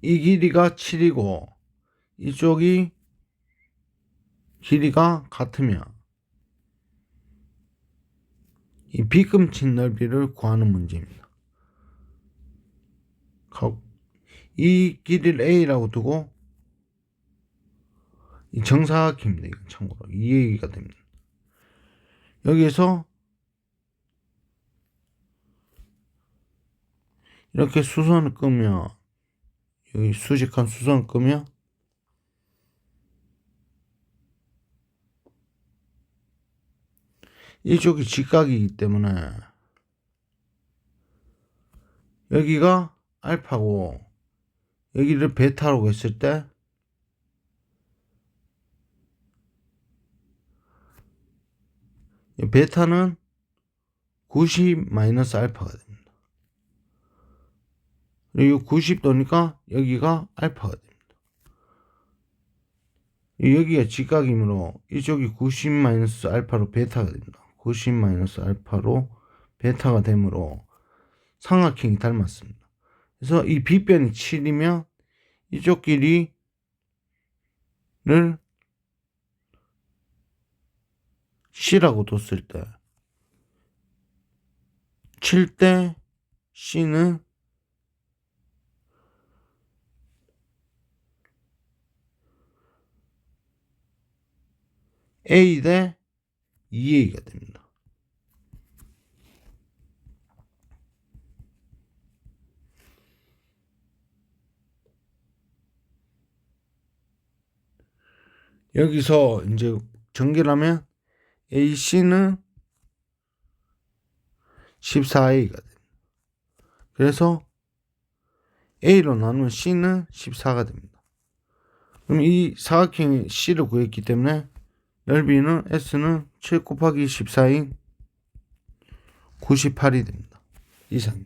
이 길이가 7이고 이쪽이 길이가 같으면 이 비금친 넓이를 구하는 문제입니다. 가- 이 길이를 A라고 두고 이 정사각입니다. 이건 참고로 이 얘기가 됩니다. 여기에서 이렇게 수선을 끄면 여기 수직한 수선을 끄면 이쪽이 직각이기 때문에 여기가 알파고 여기를 베타라고 했을 때이 베타는 90 마이너스 됩니 다. 그리고 90 도니까 여기가 알파가 됩니다. 여기가 직각이므로 이쪽이 90 마이너스 알파로 베타가 됩니다. 90 마이너스 알파로 베타가 되므로 삼각형이 닮았습니다. 그래서 이 빗변이 7이면 이쪽 길이를 10라고 뒀을 때 7대 C는 A 대 2A가 됩니다. 여기서 이제 전개하면 AC는 14A가 됩니다. 그래서 A로 나누면 C는 14가 됩니다. 그럼 이 사각형의 C를 구했기 때문에 넓이는 S는 7 곱하기 14인 98이 됩니다. 이상.